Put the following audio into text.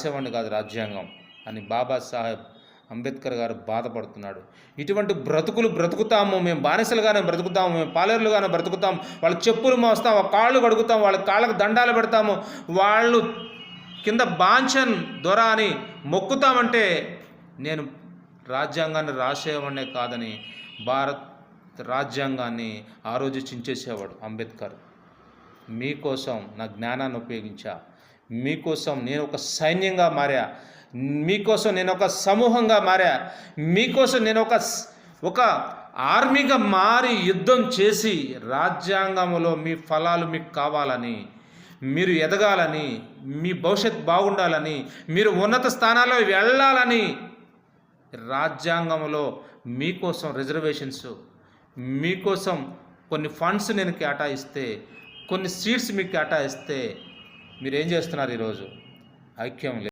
రాసేవాడిని కాదు రాజ్యాంగం అని బాబాసాహెబ్ అంబేద్కర్ గారు బాధపడుతున్నాడు. ఇటువంటి బ్రతుకులు బ్రతుకుతాము మేము బానిసలుగానే బ్రతుకుతాము మేము పాలేరులుగానే బ్రతుకుతాం వాళ్ళ చెప్పులు మోస్తాం వాళ్ళ కాళ్ళు కడుగుతాం వాళ్ళ కాళ్ళకు దండాలు పెడతాము వాళ్ళు కింద బాంఛన్ దొర అని మొక్కుతామంటే నేను రాజ్యాంగాన్ని రాసేవాడినే కాదని భారత్ రాజ్యాంగాన్ని ఆ రోజు చించేసేవాడు అంబేద్కర్. మీకోసం నా జ్ఞానాన్ని ఉపయోగించా. మీకోసం నేను ఒక సైన్యంగా మారా. మీకోసం నేను ఒక సమూహంగా మారా. మీకోసం నేను ఒక ఒక ఆర్మీగా మారి యుద్ధం చేసి రాజ్యాంగంలో మీ ఫలాలు మీకు కావాలని మీరు ఎదగాలని మీ భవిష్యత్ బాగుండాలని మీరు ఉన్నత స్థానాల్లో వెళ్ళాలని రాజ్యాంగంలో మీకోసం రిజర్వేషన్స్ మీకోసం కొన్ని ఫండ్స్ నేను కేటాయిస్తే కొన్ని సీట్స్ మీకు కేటాయిస్తే మీరు ఏం చేస్తున్నారు ఈరోజు? ఐక్యం